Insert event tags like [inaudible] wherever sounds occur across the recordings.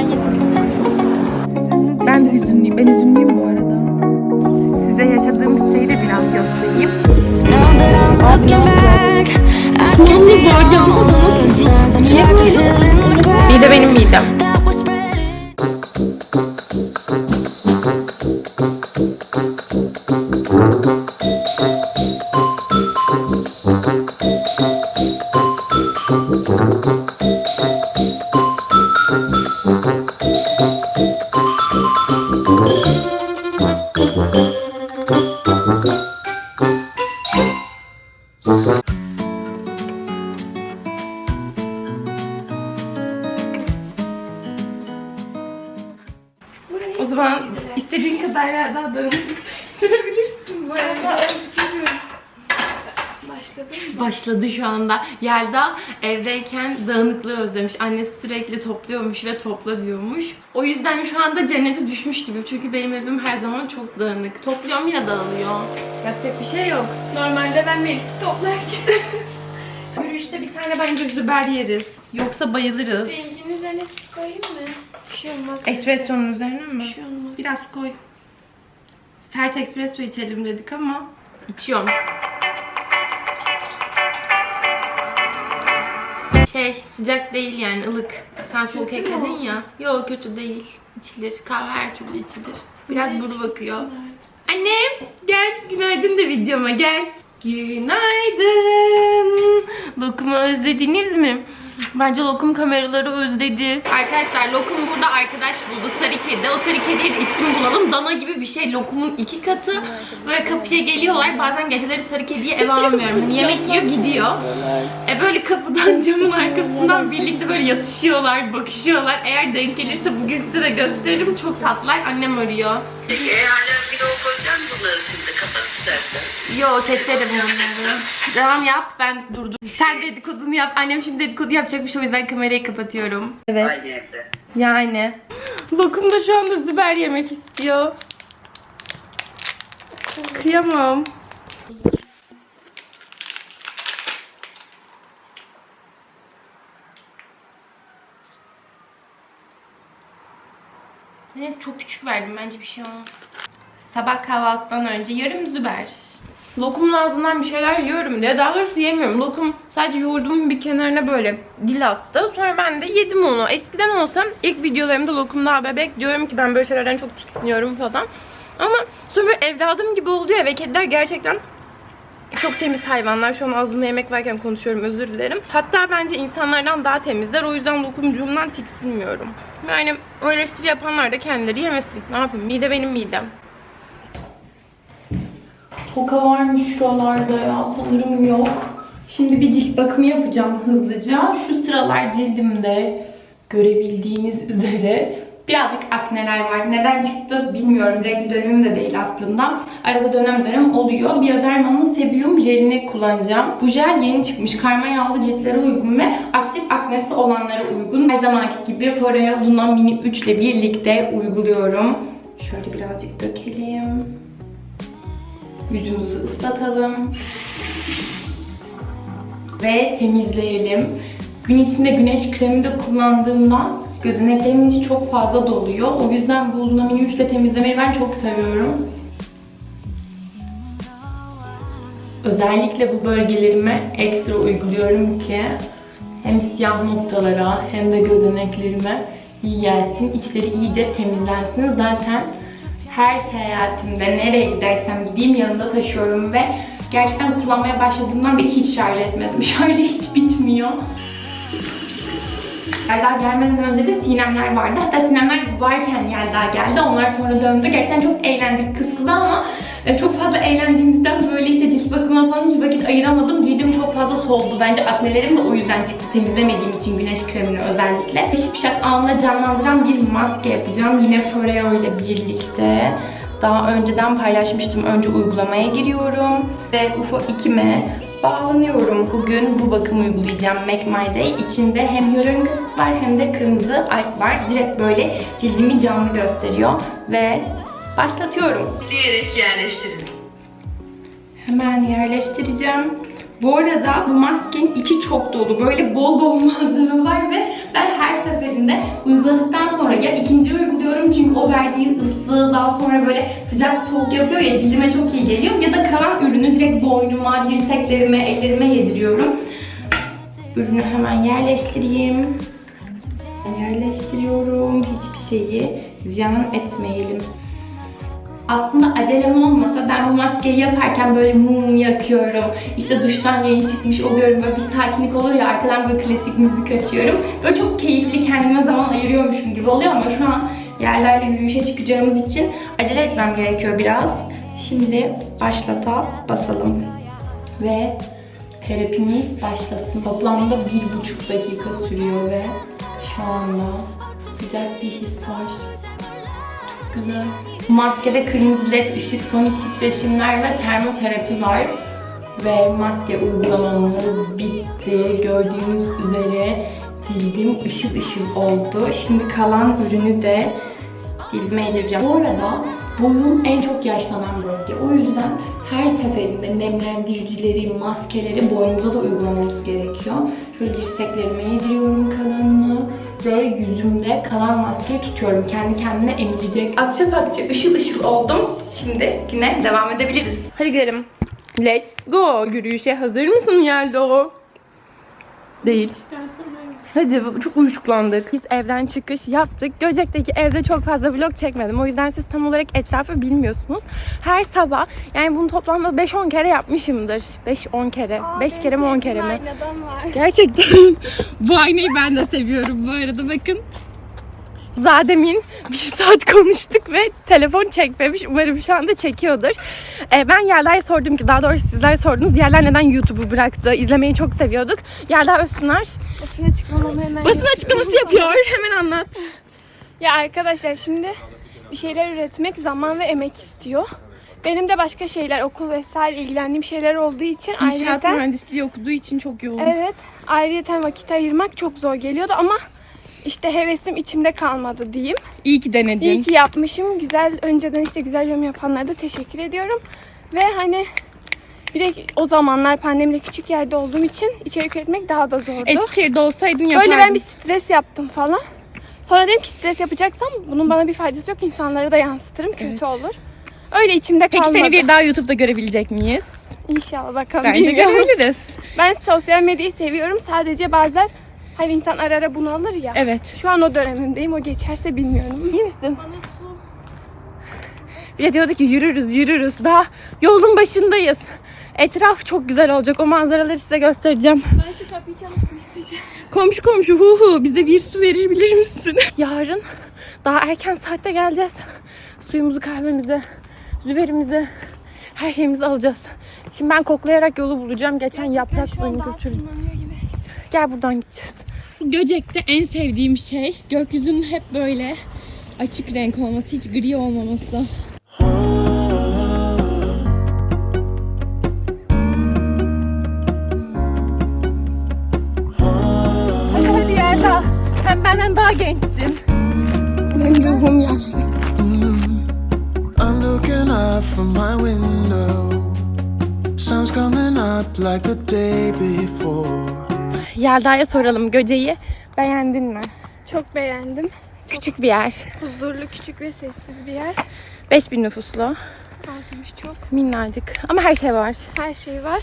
yeteneksizim. Ben de hüzünlüyüm. Ben hüzünlüyüm bu arada. Size yaşadığım siteyi de biraz göstereyim. Now that I'm looking Mı? Başladı şu anda. Yelda evdeyken dağınıklığı özlemiş. Annesi sürekli topluyormuş ve topla diyormuş. O yüzden şu anda cennete düşmüş gibi. Çünkü benim evim her zaman çok dağınık. Topluyorum yine dağılıyor. Yapacak bir şey yok. Normalde ben Melis'i toplarken [laughs] Yürüyüşte bir tane bence biber yeriz. Yoksa bayılırız. Zencinin üzerine koyayım mı? Bir şey olmaz. Espresso'nun üzerine mi? Bir şey olmaz. Biraz koy. Sert espresso içelim dedik ama içiyorum. Şey sıcak değil yani ılık. Sen soğuk ekledin ya. Yok kötü değil. İçilir. Kahve her türlü içilir. Biraz buru bakıyor. Annem gel günaydın da videoma gel. Günaydın. Lokumu özlediniz mi? Bence lokum kameraları özledi. Arkadaşlar lokum burada arkadaş buldu. Sarı kedi. O sarı kediye de isim bulalım. Dana gibi bir şey. Lokumun iki katı. Böyle kapıya geliyorlar. Bazen geceleri sarı kediyi eve almıyorum. Hani yemek yiyor gidiyor. E böyle kapıdan camın arkasından birlikte böyle yatışıyorlar, bakışıyorlar. Eğer denk gelirse bugün size de gösteririm. Çok tatlılar. Annem arıyor. E bir o koyacaksın bunları şimdi kapat istersen. Yo keserim onları. Devam yap ben durdum. Sen dedikodunu yap. Annem şimdi dedikodu yapacakmış o yüzden kamerayı kapatıyorum. Evet. Aynı evde. Yani. Lokum da şu anda Züber yemek istiyor. Kıyamam. Neyse çok küçük verdim bence bir şey olmaz. Sabah kahvaltıdan önce yarım Züber. Lokumun ağzından bir şeyler yiyorum diye. Daha doğrusu yemiyorum. Lokum sadece yoğurdumun bir kenarına böyle dil attı. Sonra ben de yedim onu. Eskiden olsam ilk videolarımda lokum bebek diyorum ki ben böyle şeylerden çok tiksiniyorum falan. Ama sonra evladım gibi oluyor ve kediler gerçekten çok temiz hayvanlar. Şu an ağzımda yemek varken konuşuyorum özür dilerim. Hatta bence insanlardan daha temizler. O yüzden lokumcuğumdan tiksinmiyorum. Yani o eleştiri yapanlar da kendileri yemesin. Ne yapayım? Mide benim midem. Toka varmış şuralarda ya. Sanırım yok. Şimdi bir cilt bakımı yapacağım hızlıca. Şu sıralar cildimde görebildiğiniz üzere birazcık akneler var. Neden çıktı bilmiyorum. Renkli dönemim de değil aslında. Arada dönem dönem oluyor. Bioderma'nın Sebium jelini kullanacağım. Bu jel yeni çıkmış. Karma yağlı ciltlere uygun ve aktif aknesi olanlara uygun. Her zamanki gibi Foreo Luna Mini 3 ile birlikte uyguluyorum. Şöyle birazcık dökelim. Yüzümüzü ıslatalım. Ve temizleyelim. Gün içinde güneş kremi de kullandığımdan gözeneklerimin içi çok fazla doluyor. O yüzden bu Luna Mini 3 ile temizlemeyi ben çok seviyorum. Özellikle bu bölgelerime ekstra uyguluyorum ki hem siyah noktalara hem de gözeneklerime iyi gelsin. İçleri iyice temizlensin. Zaten her seyahatimde nereye gidersem gideyim yanında taşıyorum ve gerçekten kullanmaya başladığımdan beri hiç şarj etmedim. [laughs] Şarjı hiç bitmiyor. Yelda gelmeden önce de Sinemler vardı. Hatta Sinemler varken Yelda geldi. Onlar sonra döndü. Gerçekten çok eğlendik kız ama e, çok fazla eğlendiğimizden böyle işte cilt bakımına falan hiç vakit ayıramadım. Cildim fazla soldu. Bence aknelerim de o yüzden çıktı. Temizlemediğim için güneş kremini özellikle. Şipşak alnına canlandıran bir maske yapacağım. Yine Foreo ile birlikte. Daha önceden paylaşmıştım. Önce uygulamaya giriyorum. Ve UFO 2'me bağlanıyorum. Bugün bu bakımı uygulayacağım Make My Day. İçinde hem asit var hem de kırmızı alp var. Direkt böyle cildimi canlı gösteriyor. Ve başlatıyorum. Diyerek yerleştirin. Hemen yerleştireceğim. Bu arada bu maskenin içi çok dolu. Böyle bol bol [laughs] malzeme var ve ben her seferinde uyguladıktan sonra verdiği ısı daha sonra böyle sıcak soğuk yapıyor ya cildime çok iyi geliyor. Ya da kalan ürünü direkt boynuma, dirseklerime, ellerime yediriyorum. Ürünü hemen yerleştireyim. Yerleştiriyorum. Hiçbir şeyi ziyan etmeyelim. Aslında acelem olmasa ben bu maskeyi yaparken böyle mum yakıyorum. İşte duştan yeni çıkmış oluyorum. Böyle bir sakinlik olur ya arkadan böyle klasik müzik açıyorum. Böyle çok keyifli kendime zaman ayırıyormuşum gibi oluyor ama şu an yerlerle yürüyüşe çıkacağımız için acele etmem gerekiyor biraz. Şimdi başlata basalım. Ve terapimiz başlasın. Toplamda bir buçuk dakika sürüyor ve şu anda sıcak bir his var. Çok güzel. Maskede led ışık, sonik titreşimler ve termoterapi var. Ve maske uygulamamız bitti. Gördüğünüz üzere cildim ışıl ışıl oldu. Şimdi kalan ürünü de cildime yedireceğim. Bu arada boyun en çok yaşlanan bölge. O yüzden her seferinde nemlendiricileri, maskeleri boynumuza da uygulamamız gerekiyor. Şöyle dirseklerime yediriyorum kalanını ve yüzümde kalan maskeyi tutuyorum. Kendi kendine emilecek. Akça pakça ışıl ışıl oldum. Şimdi güne devam edebiliriz. Hadi gidelim. Let's go. Yürüyüşe hazır mısın Yeldo? Değil. Hadi çok uyuşuklandık. Biz evden çıkış yaptık. Göcek'teki evde çok fazla vlog çekmedim. O yüzden siz tam olarak etrafı bilmiyorsunuz. Her sabah yani bunu toplamda 5-10 kere yapmışımdır. 5-10 kere. 5 kere mi 10 kere mi? Aynadan var. Gerçekten [laughs] bu aynayı ben de seviyorum bu arada bakın. Zademin bir saat konuştuk ve telefon çekmemiş. Umarım şu anda çekiyordur. Ee, ben Yelda'ya sordum ki, daha doğrusu sizler sordunuz. Yelda neden YouTube'u bıraktı? İzlemeyi çok seviyorduk. Yelda Özsunar Basın açıklamamı hemen basın açıklaması yapıyor. Hemen anlat. Ya arkadaşlar şimdi bir şeyler üretmek zaman ve emek istiyor. Benim de başka şeyler, okul vesaire ilgilendiğim şeyler olduğu için İnşaat ayrıyeten mühendisliği okuduğu için çok yoğun. evet, ayrıyeten vakit ayırmak çok zor geliyordu ama işte hevesim içimde kalmadı diyeyim. İyi ki denedin. İyi ki yapmışım. Güzel önceden işte güzel yorum yapanlara da teşekkür ediyorum. Ve hani bir de o zamanlar pandemide küçük yerde olduğum için içerik üretmek daha da zordu. Eskişehir'de olsaydın yapardın. Böyle ben bir stres yaptım falan. Sonra dedim ki stres yapacaksam bunun bana bir faydası yok. İnsanlara da yansıtırım. Kötü Evet. olur. Öyle içimde Peki kalmadı. seni bir daha YouTube'da görebilecek miyiz? İnşallah bakalım. Bence görebiliriz. Ben sosyal medyayı seviyorum. Sadece bazen hani insan ara ara bunu alır ya. Evet. Şu an o dönemimdeyim. O geçerse bilmiyorum. İyi misin? Bir de diyordu ki yürürüz yürürüz. Daha yolun başındayız. Etraf çok güzel olacak. O manzaraları size göstereceğim. Ben şu kapıyı isteyeceğim. Komşu komşu hu hu bize bir su verir bilir misin? [laughs] Yarın daha erken saatte geleceğiz. Suyumuzu, kahvemizi, züberimizi, her şeyimizi alacağız. Şimdi ben koklayarak yolu bulacağım. Geçen yaprak Şu an beni götürdü. Gel buradan gideceğiz. Göcek'te en sevdiğim şey gökyüzünün hep böyle açık renk olması, hiç gri olmaması. Hadi hadi Yerda. Sen benden daha gençsin. Benim ruhum yaşlı. I'm looking up from my window. Sun's coming up like the day before. Yelda'ya soralım Göce'yi beğendin mi? Çok beğendim. Küçük bir yer. Huzurlu, küçük ve sessiz bir yer. 5000 nüfuslu. Azmış çok. Minnacık. Ama her şey var. Her şey var.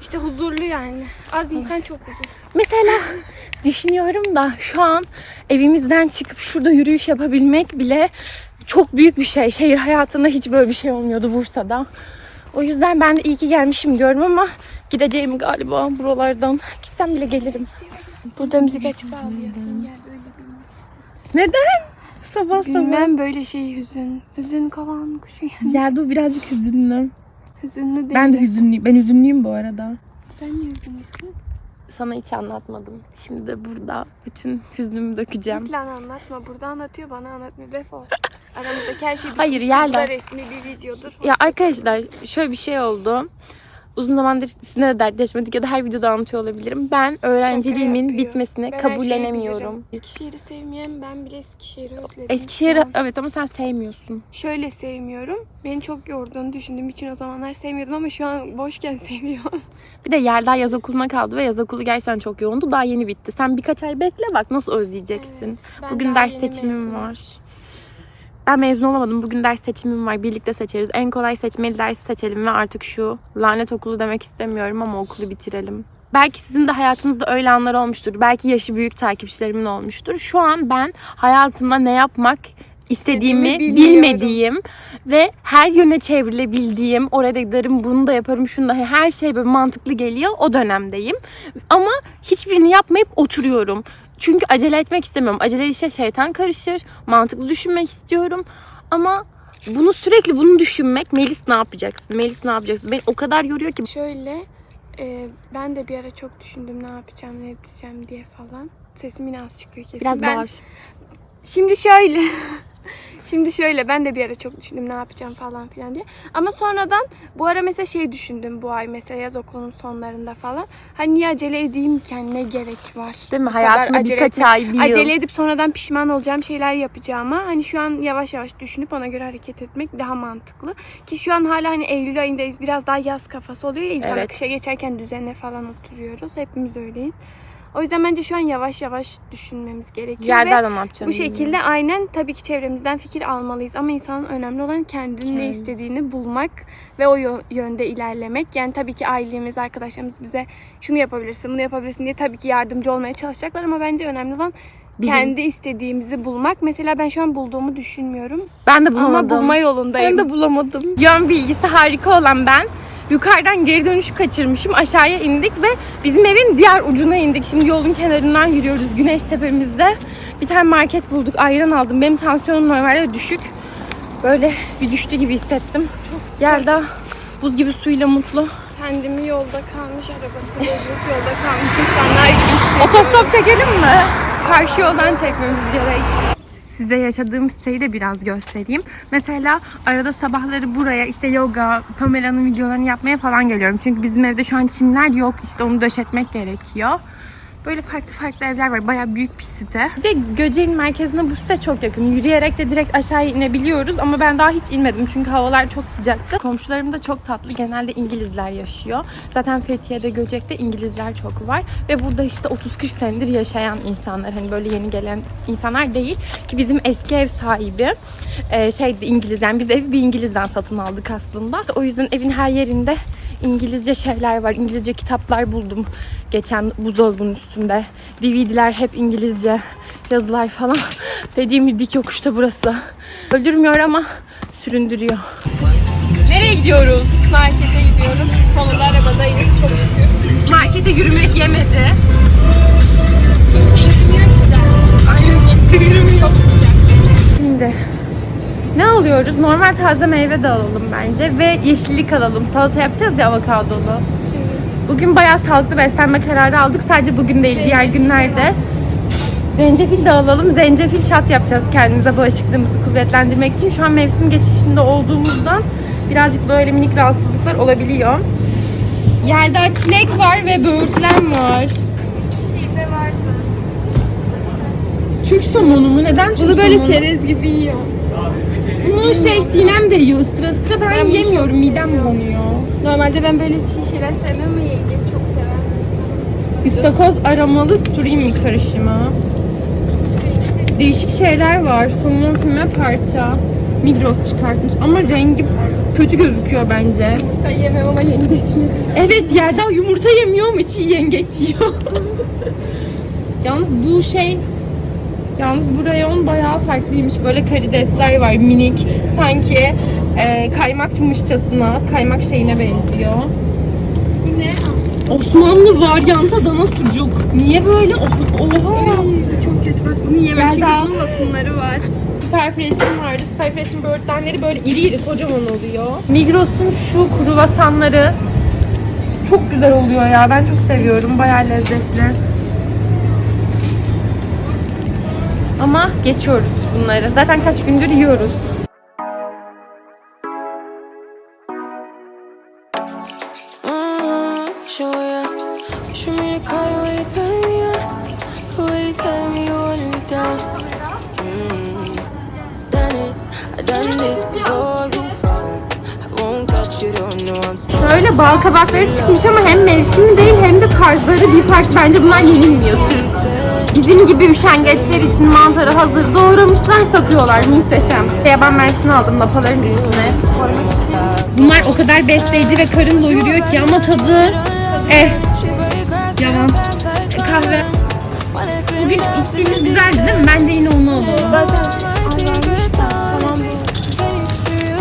İşte huzurlu yani. Az insan çok huzur. Mesela [laughs] düşünüyorum da şu an evimizden çıkıp şurada yürüyüş yapabilmek bile çok büyük bir şey. Şehir hayatında hiç böyle bir şey olmuyordu Bursa'da. O yüzden ben de iyi ki gelmişim diyorum ama gideceğim galiba buralardan. Gitsem bile gelirim. Burada müzik açıp ağlayasın. Neden? Sabah sabah. Bilmem böyle şey hüzün. Hüzün kovan kuşu yani. Geldi o birazcık hüzünlü. Hüzünlü değil. Ben de hüzünlüyüm. Ben hüzünlüyüm bu arada. Sen niye hüzünlüsün? Sana hiç anlatmadım. Şimdi de burada bütün hüznümü dökeceğim. Lan anlatma. Burada anlatıyor bana anlatmıyor. Defol. Aramızdaki her şey Hayır, bitmiştir. Bu Yelda. da resmi bir videodur. Ya arkadaşlar şöyle bir şey oldu. Uzun zamandır sizinle de dertleşmedik ya da her videoda anlatıyor olabilirim. Ben öğrenciliğimin bitmesini Ben kabullenemiyorum. Eskişehir'i sevmeyen ben bile Eskişehir'i özledim. Eskişehir'i evet ama sen sevmiyorsun. Şöyle sevmiyorum. Beni çok yorduğunu düşündüğüm için o zamanlar sevmiyordum ama şu an boşken [laughs] seviyorum. Bir de Yelda yaz okuluna kaldı ve yaz okulu gerçekten çok yoğundu. Daha yeni bitti. Sen birkaç ay bekle bak nasıl özleyeceksin. Evet, Bugün ders seçimim mezunum. var. Ben mezun olamadım. Bugün ders seçimim var. Birlikte seçeriz. En kolay seçmeli dersi seçelim ve artık şu lanet okulu demek istemiyorum ama okulu bitirelim. Belki sizin de hayatınızda öyle anlar olmuştur. Belki yaşı büyük takipçilerimin olmuştur. Şu an ben hayatımda ne yapmak istediğimi bilmediğim ve her yöne çevrilebildiğim, orada giderim, bunu da yaparım, şunu da her şey böyle mantıklı geliyor. O dönemdeyim. Ama hiçbirini yapmayıp oturuyorum. Çünkü acele etmek istemiyorum. Acele işe şeytan karışır. Mantıklı düşünmek istiyorum. Ama bunu sürekli bunu düşünmek Melis ne yapacaksın? Melis ne yapacaksın? Beni o kadar yoruyor ki. Şöyle e, ben de bir ara çok düşündüm ne yapacağım ne edeceğim diye falan. Sesim yine az çıkıyor kesin. Biraz ben, bağır. Şimdi şöyle. [laughs] Şimdi şöyle ben de bir ara çok düşündüm ne yapacağım falan filan diye. Ama sonradan bu ara mesela şey düşündüm bu ay mesela yaz okulunun sonlarında falan. Hani niye acele edeyimken ne gerek var? Değil mi? Acele birkaç etmek- ay, bir yıl. Acele edip sonradan pişman olacağım şeyler yapacağıma hani şu an yavaş yavaş düşünüp ona göre hareket etmek daha mantıklı. Ki şu an hala hani Eylül ayındayız biraz daha yaz kafası oluyor ya insan Evet. kışa geçerken düzene falan oturuyoruz. Hepimiz öyleyiz. O yüzden bence şu an yavaş yavaş düşünmemiz gerekiyor. Yerden yapacağım? bu şekilde aynen tabii ki çevremizden fikir almalıyız ama insanın önemli olan kendinin ne istediğini bulmak ve o yö- yönde ilerlemek. Yani tabii ki ailemiz, arkadaşlarımız bize şunu yapabilirsin, bunu yapabilirsin diye tabii ki yardımcı olmaya çalışacaklar ama bence önemli olan Bizim- kendi istediğimizi bulmak. Mesela ben şu an bulduğumu düşünmüyorum Ben de bulamadım. ama bulma yolundayım. Ben de bulamadım. Yön bilgisi harika olan ben. Yukarıdan geri dönüş kaçırmışım. Aşağıya indik ve bizim evin diğer ucuna indik. Şimdi yolun kenarından yürüyoruz güneş tepemizde. Bir tane market bulduk. Ayran aldım. Benim tansiyonum normalde düşük. Böyle bir düştü gibi hissettim. Yelda buz gibi suyla mutlu. Kendimi yolda kalmış arabası bozuk yolda kalmış insanlar gibi. Otostop çekelim mi? Karşı yoldan çekmemiz gerek. Size yaşadığım siteyi de biraz göstereyim. Mesela arada sabahları buraya işte yoga, Pamela'nın videolarını yapmaya falan geliyorum. Çünkü bizim evde şu an çimler yok. İşte onu döşetmek gerekiyor. Böyle farklı farklı evler var. Bayağı büyük bir site. Bir de Göceğin merkezine bu site çok yakın. Yürüyerek de direkt aşağıya inebiliyoruz. Ama ben daha hiç inmedim. Çünkü havalar çok sıcaktı. Komşularım da çok tatlı. Genelde İngilizler yaşıyor. Zaten Fethiye'de, Göcek'te İngilizler çok var. Ve burada işte 30-40 senedir yaşayan insanlar. Hani böyle yeni gelen insanlar değil. Ki bizim eski ev sahibi e, şeydi İngiliz. Yani biz evi bir İngiliz'den satın aldık aslında. O yüzden evin her yerinde İngilizce şeyler var. İngilizce kitaplar buldum geçen buzdolabının üstünde. DVD'ler hep İngilizce yazılar falan. [laughs] Dediğim gibi dik yokuşta burası. Öldürmüyor ama süründürüyor. Nereye gidiyoruz? Markete gidiyoruz. Sonunda arabadayız. Çok şükür. Markete yürümek yemedi. Şimdi ne alıyoruz? Normal taze meyve de alalım bence ve yeşillik alalım. Salata yapacağız ya avokadolu. Bugün bayağı sağlıklı beslenme kararı aldık. Sadece bugün değil, diğer günlerde. Zencefil de alalım. Zencefil şat yapacağız kendimize bağışıklığımızı kuvvetlendirmek için. Şu an mevsim geçişinde olduğumuzdan birazcık böyle minik rahatsızlıklar olabiliyor. Yerde çilek var ve böğürtlen var. Şeyde vardı. Türk somonu mu? Neden Türk Bunu böyle somonu? çerez gibi yiyor. Bunu şey Sinem de yiyor ısıra ısıra ben, Ben bunu yemiyorum çok midem bulanıyor. Normalde ben böyle çiğ şeyler sevmem ama yengem çok sever. İstakoz aromalı surimi karışımı. Değişik şeyler var. Somon füme parça. Migros çıkartmış ama rengi kötü gözüküyor bence. Ben yemem ama yengeç yiyor. Evet yerden yumurta yemiyor ama çiğ yengeç yiyor. [laughs] Yalnız bu şey Yalnız bu rayon bayağı farklıymış. Böyle karidesler var minik. Sanki e, kaymakmışçasına, kaymak şeyine benziyor. Bu ne? Osmanlı varyanta dana sucuk. Niye böyle? Oha! Çok kötü bak bunu yemem çünkü daha. bunun vakumları var. Superfresh'in vardı. Superfresh'in böğürtlenleri böyle iri iri kocaman oluyor. Migros'un şu kruvasanları çok güzel oluyor ya. Ben çok seviyorum. Bayağı lezzetli. Ama geçiyoruz bunları. Zaten kaç gündür yiyoruz. Şöyle bal kabakları çıkmış ama hem mevsimi değil hem de tarzları bir farklı. Bence bunlar yenilmiyor. Bizim gibi üşengeçler için mantarı hazır doğramışlar satıyorlar. Muhteşem. Yaban mersini aldım lapaların üstüne. Bunlar o kadar besleyici ve karın doyuruyor ki ama tadı eh yalan. Kahve Bugün içtiğimiz güzeldi değil mi? Bence yine onu alalım.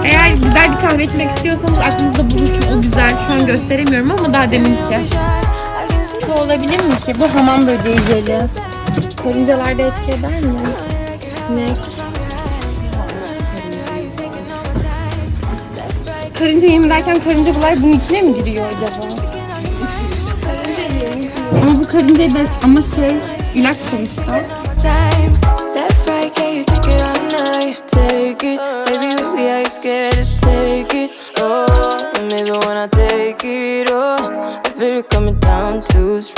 Eğer güzel bir kahve içmek istiyorsanız aklınızda bulunsun o güzel. Şu an gösteremiyorum ama daha deminki. Şu olabilir mi ki? Bu hamam böceği jeli. Karıncalarda etki eder mi? Ne? Karınca yemi derken karıncalar bunun içine mi giriyor acaba? Ama bu karınca bes ama şey ilaç sonuçta. all. Oh, maybe when I take it, oh, I feel it coming down too strong.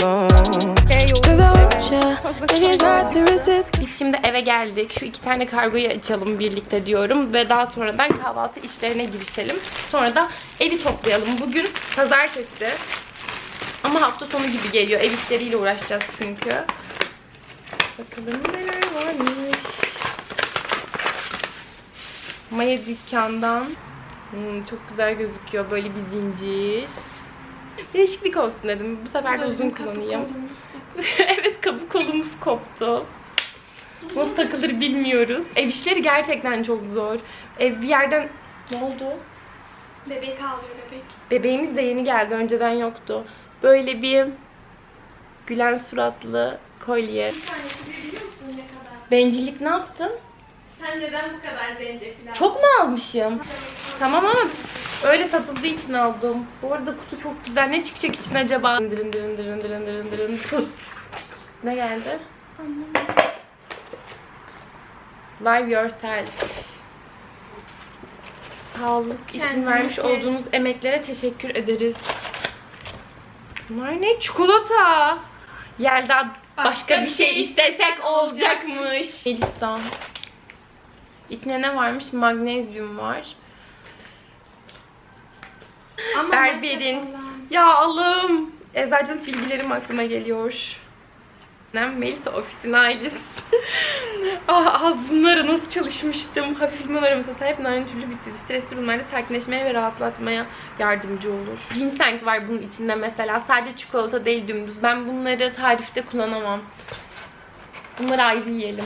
Biz şimdi eve geldik. Şu iki tane kargoyu açalım birlikte diyorum ve daha sonradan kahvaltı işlerine girişelim. Sonra da evi toplayalım. Bugün pazartesi. Ama hafta sonu gibi geliyor. Ev işleriyle uğraşacağız çünkü. Bakalım neler varmış. Maya dükkandan. Hmm, çok güzel gözüküyor. Böyle bir zincir. Değişiklik olsun dedim. Bu sefer de uzun kullanayım. [laughs] evet kabuk kolumuz koptu. Nasıl takılır bilmiyoruz. Ev işleri gerçekten çok zor. Ev bir yerden... Ne oldu? Bebek ağlıyor bebek. Bebeğimiz de yeni geldi. Önceden yoktu. Böyle bir gülen suratlı kolye. Bencillik ne yaptın? Sen neden bu kadar zencefil Çok mu almışım? Tamam ama öyle satıldığı için aldım. Bu arada kutu çok güzel. Ne çıkacak için acaba? Dırın dırın dırın dırın dırın dırın. [laughs] ne geldi? Live yourself. Sağlık için Kendinize- vermiş olduğunuz emeklere teşekkür ederiz. Bunlar ne? Çikolata. Yelda başka, bir şey istesek olacakmış. Melisa. İçine ne varmış? Magnezyum var. Ama Berberin. Ya alım. Eczacılık bilgilerim aklıma geliyor. Melisa ofisin ailesi. [laughs] ah, ah bunlara nasıl çalışmıştım. Hafif liman aroması sahip narin türlü bitti. Stresli durumlarda sakinleşmeye ve rahatlatmaya yardımcı olur. Ginseng var bunun içinde mesela. Sadece çikolata değil dümdüz. Ben bunları tarifte kullanamam. Bunları ayrı yiyelim.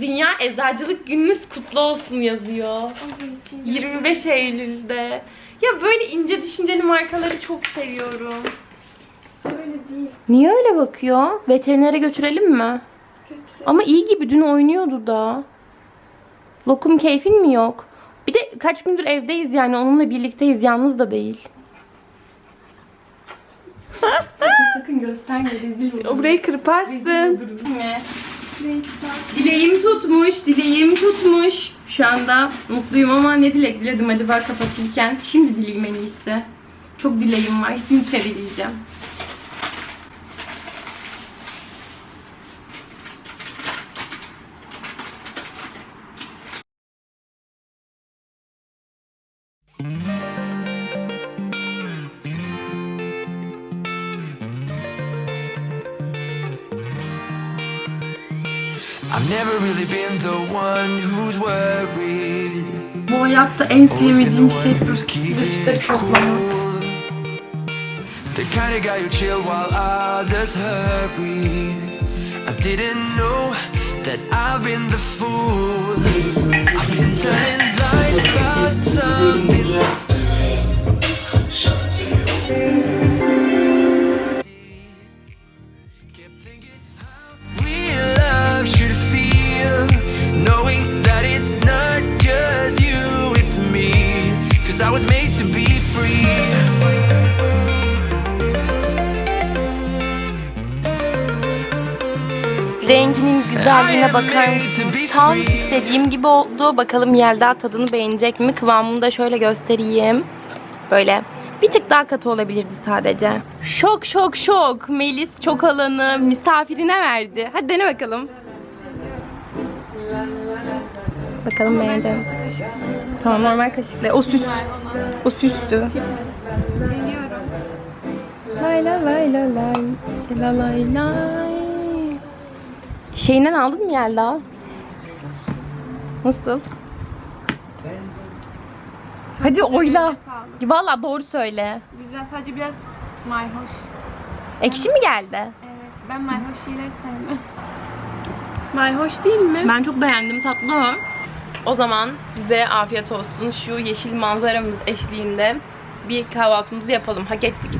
Dünya Eczacılık Gününüz kutlu olsun yazıyor. 25 Eylül'de. Ya böyle ince düşünceli markaları çok seviyorum. Öyle değil. Niye öyle bakıyor? Veterinere götürelim mi? Ama iyi gibi dün oynuyordu da. Lokum keyfin mi yok? Bir de kaç gündür evdeyiz yani onunla birlikteyiz yalnız da değil. Sakın gösterme rezil O burayı kırparsın. Dileğim tutmuş, dileğim tutmuş. Şu anda mutluyum ama ne dilek diledim acaba kapatırken? Şimdi dileyim en iyisi. Çok dileğim var. Şimdi dileyeceğim. Bu hayatta en been sevmediğim the şey one who's keeping dışları it toplamak. cool. The kind of guy who chill while others hurry. I didn't know that I've been the fool. I've been telling lies about something. I was made to be free. Renginin güzelliğine bakar mısın? Tam istediğim gibi oldu. Bakalım Yelda tadını beğenecek mi? Kıvamını da şöyle göstereyim. Böyle bir tık daha katı olabilirdi sadece. Şok şok şok. Melis çok alanı misafirine verdi. Hadi dene bakalım. Bakalım beğenecek mi? Tamam normal kaşıkla. O süs. O süstü. Lay lay lay lay lay. La lay lay. Şeyinden aldın mı Yelda? Nasıl? Hadi oyla. Valla doğru söyle. Güzel sadece biraz mayhoş. Ekşi mi geldi? Evet ben mayhoş şeyler sevmem. [laughs] Mayhoş değil mi? Ben çok beğendim tatlı. O zaman bize afiyet olsun. Şu yeşil manzaramız eşliğinde bir kahvaltımızı yapalım. Hak ettik.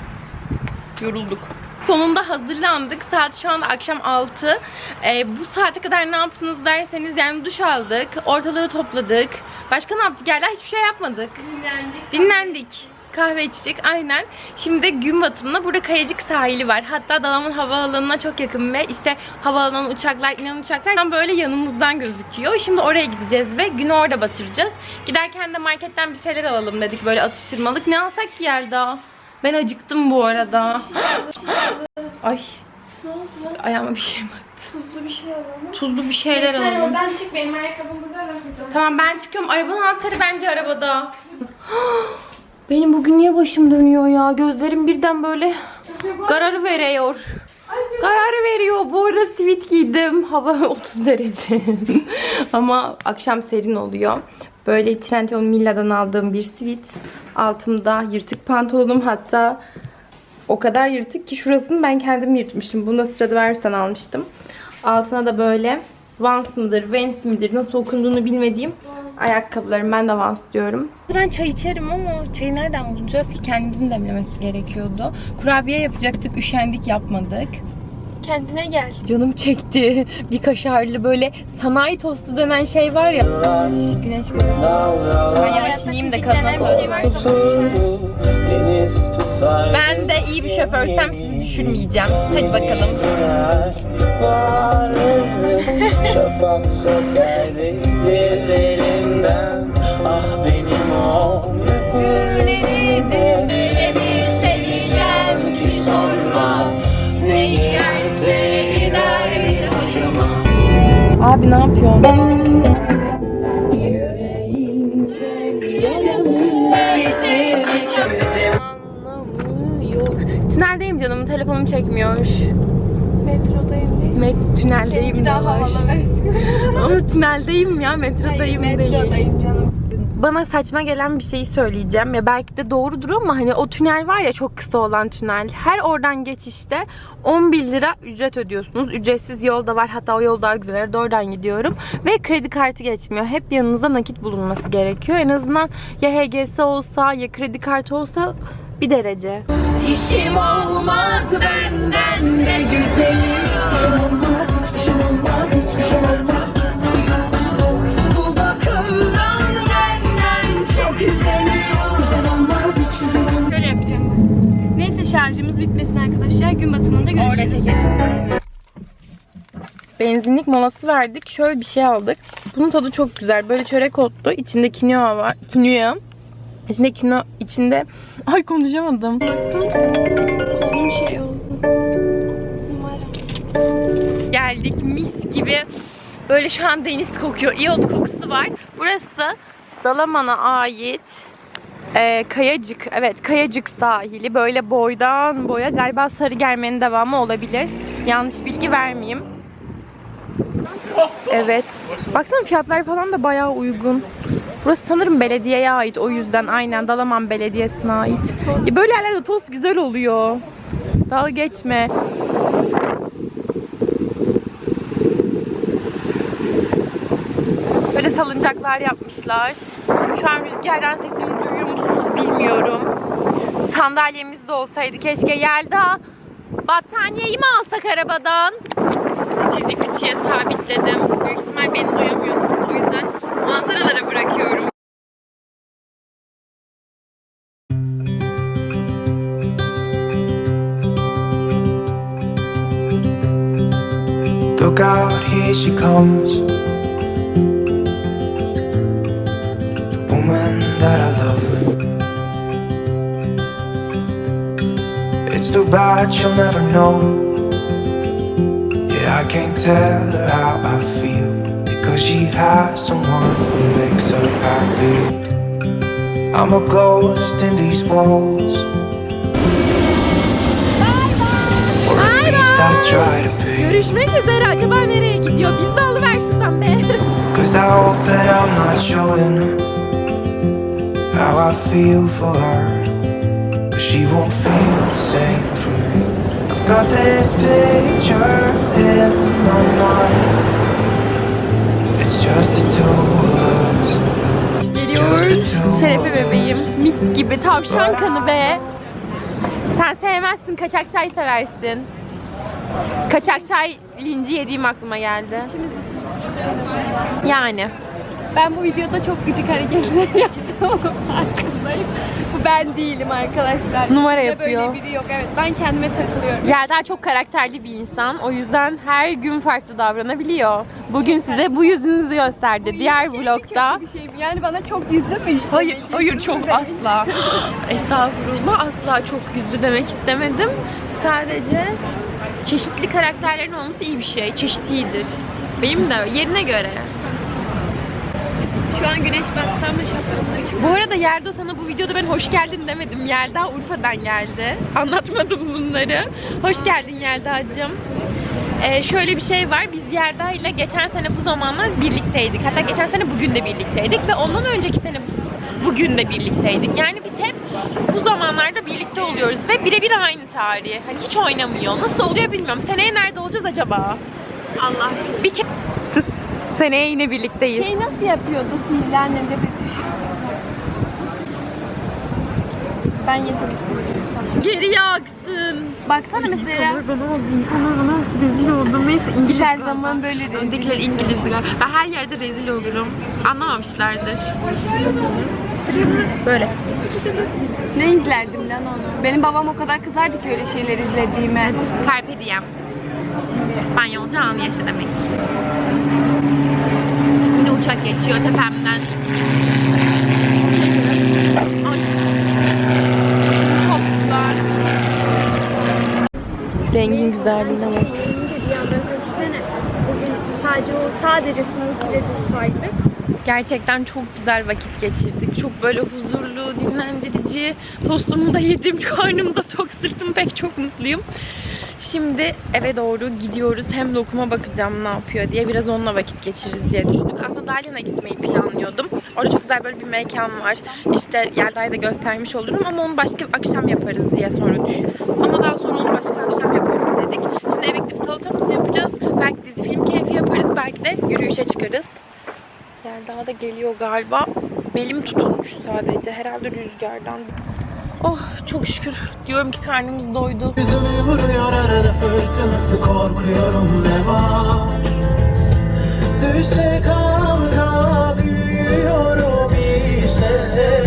Yorulduk. Sonunda hazırlandık. Saat şu anda akşam 6. Ee, bu saate kadar ne yaptınız derseniz yani duş aldık. Ortalığı topladık. Başka ne yaptık? Yerler hiçbir şey yapmadık. Dinlendik. Dinlendik. Kahve içtik aynen. Şimdi de gün batımında burada Kayacık sahili var. Hatta Dalaman Havaalanı'na çok yakın ve işte havaalanı uçaklar, inen uçaklar tam böyle yanımızdan gözüküyor. Şimdi oraya gideceğiz ve günü orada batıracağız. Giderken de marketten bir şeyler alalım dedik böyle atıştırmalık. Ne alsak ki Yelda? Ben acıktım bu arada. [gasps] Ay. Ne oldu? Ayağıma bir şey battı. Tuzlu bir şey alalım. Tuzlu bir şeyler alalım. Ben çık benim ayakkabım burada. Tamam ben çıkıyorum. Arabanın anahtarı bence arabada. [gasps] [gasps] Benim bugün niye başım dönüyor ya? Gözlerim birden böyle karar veriyor. Karar veriyor. Bu arada sivit giydim. Hava [laughs] 30 derece. [laughs] Ama akşam serin oluyor. Böyle Trendyol Milla'dan aldığım bir sivit. Altımda yırtık pantolonum hatta o kadar yırtık ki şurasını ben kendim yırtmışım. Bunu da Stradivarius'tan almıştım. Altına da böyle Vans mıdır, Vans midir nasıl okunduğunu bilmediğim ayakkabılarım. Ben de Vans diyorum. Ben çay içerim ama çayı nereden bulacağız ki? Kendimizin demlemesi gerekiyordu. Kurabiye yapacaktık, üşendik yapmadık. Kendine gel. Canım çekti. Bir kaşarlı böyle sanayi tostu denen şey var ya. Güneş. Ben yavaş ineyim de kadına bir şey varsa Ben de iyi bir şoförsem sizi düşürmeyeceğim. Hadi bakalım. Abi ne yapıyorsun? Tüneldeyim canım, telefonum çekmiyor. Metrodayım değil. Met tüneldeyim Bir daha diyorlar. havalı versin. Ama tüneldeyim ya, metrodayım değil. Metrodayım canım. Bana saçma gelen bir şeyi söyleyeceğim. Ya belki de doğrudur ama hani o tünel var ya çok kısa olan tünel. Her oradan geçişte 11 lira ücret ödüyorsunuz. Ücretsiz yol da var. Hatta o yol daha güzel. Arada oradan gidiyorum. Ve kredi kartı geçmiyor. Hep yanınızda nakit bulunması gerekiyor. En azından ya HGS olsa ya kredi kartı olsa bir derece. İşim olmaz benden de güzelim bitmesin arkadaşlar. Gün batımında görüşürüz. Benzinlik molası verdik. Şöyle bir şey aldık. Bunun tadı çok güzel. Böyle çörek otlu. İçinde kinoa var. Kinoa. İçinde kino içinde [laughs] ay konuşamadım. Kolum şey oldu. Geldik mis gibi. Böyle şu an deniz kokuyor. İyot kokusu var. Burası Dalaman'a ait e, Kayacık. Evet Kayacık sahili. Böyle boydan boya galiba Sarıgerme'nin devamı olabilir. Yanlış bilgi vermeyeyim. Evet. Baksana fiyatlar falan da bayağı uygun. Burası sanırım belediyeye ait. O yüzden aynen Dalaman Belediyesi'ne ait. Ya böyle yerlerde tost güzel oluyor. Dalga geçme. Böyle salıncaklar yapmışlar. Şu an rüzgardan musunuz bilmiyorum. Sandalyemiz de olsaydı keşke. Yelda battaniyeyi mi alsak arabadan? Sizi kütüye sabitledim. Büyük ihtimal beni duyamıyorsunuz. O yüzden manzaralara bırakıyorum. Look out, here she comes. The woman that I love. Too bad she'll never know. Yeah, I can't tell her how I feel. Because she has someone who makes her happy. I'm a ghost in these walls. Or at least I try to be. Görüşmek üzere. Acaba nereye gidiyor? Biz de alıver şuradan be. Cause I hope that I'm not showing her how I feel for her. She won't feel the same for me. I've got this picture in my mind. It's just the two of us. Geliyor. Şerefe bebeğim. Mis gibi tavşan kanı be. Sen sevmezsin, kaçak çay seversin. Kaçak çay linci yediğim aklıma geldi. Yani. Ben bu videoda çok gıcık hareketler [laughs] yaptım farkındayım. Bu ben değilim arkadaşlar. Numara İçimde yapıyor. Böyle biri yok evet. Ben kendime takılıyorum. Yelda çok karakterli bir insan. O yüzden her gün farklı davranabiliyor. Bugün size bu yüzünüzü gösterdi. Diğer vlogda. Bir şey mi? Yani bana çok yüzlü mü? Hayır, hayır çok asla. [laughs] Estağfurullah asla çok yüzlü demek istemedim. Sadece çeşitli karakterlerin olması iyi bir şey. Çeşit iyidir. Benim de yerine göre. Şu an güneş battı ama. Bu arada Yelda sana bu videoda ben hoş geldin demedim. Yelda Urfa'dan geldi. Anlatmadım bunları. Hoş geldin Yelda'cığım. Ee, şöyle bir şey var. Biz Yelda ile geçen sene bu zamanlar birlikteydik. Hatta geçen sene bugün de birlikteydik ve ondan önceki sene bu- bugün de birlikteydik. Yani biz hep bu zamanlarda birlikte oluyoruz ve birebir aynı tarihi. Hani hiç oynamıyor. Nasıl oluyor bilmiyorum. Seneye nerede olacağız acaba? Allah. Bir kere seneye yine birlikteyiz. Şey nasıl yapıyordu sihirli annemde bir tuşu? Ben yeteneksiz bir insanım. Geri yaksın. Baksana mesela bana oldu. İnsanlar bana rezil oldum. Neyse İngiliz her zaman böyle rezil. Öndekiler İngilizler. Ben her yerde rezil olurum. Anlamamışlardır. Böyle. ne izlerdim lan onu? Benim babam o kadar kızardı ki öyle şeyler izlediğime. Carpe diem. İspanyolca an yaşı demek. Yine uçak geçiyor tepemden. Topçular. Rengin güzelliğine bak. Bugün sadece o sadece bile dursaydı. Gerçekten çok güzel vakit geçirdik. Çok böyle huzurlu, dinlendirici. Tostumu da yedim, [laughs] karnım da tok, sırtım pek çok mutluyum. Şimdi eve doğru gidiyoruz. Hem dokuma bakacağım ne yapıyor diye. Biraz onunla vakit geçiririz diye düşündük. Aslında Dalyan'a gitmeyi planlıyordum. Orada çok güzel böyle bir mekan var. İşte Yelda'ya da göstermiş olurum ama onu başka akşam yaparız diye sonra düş. Ama daha sonra onu başka akşam yaparız dedik. Şimdi eve gidip salatamızı yapacağız. Belki dizi film keyfi yaparız. Belki de yürüyüşe çıkarız. Yelda da geliyor galiba. Belim tutulmuş sadece. Herhalde rüzgardan. Oh çok şükür. Diyorum ki karnımız doydu. Yüzümü vuruyor arada fırtınası korkuyorum ne var? Düşe kalka büyüyorum işte.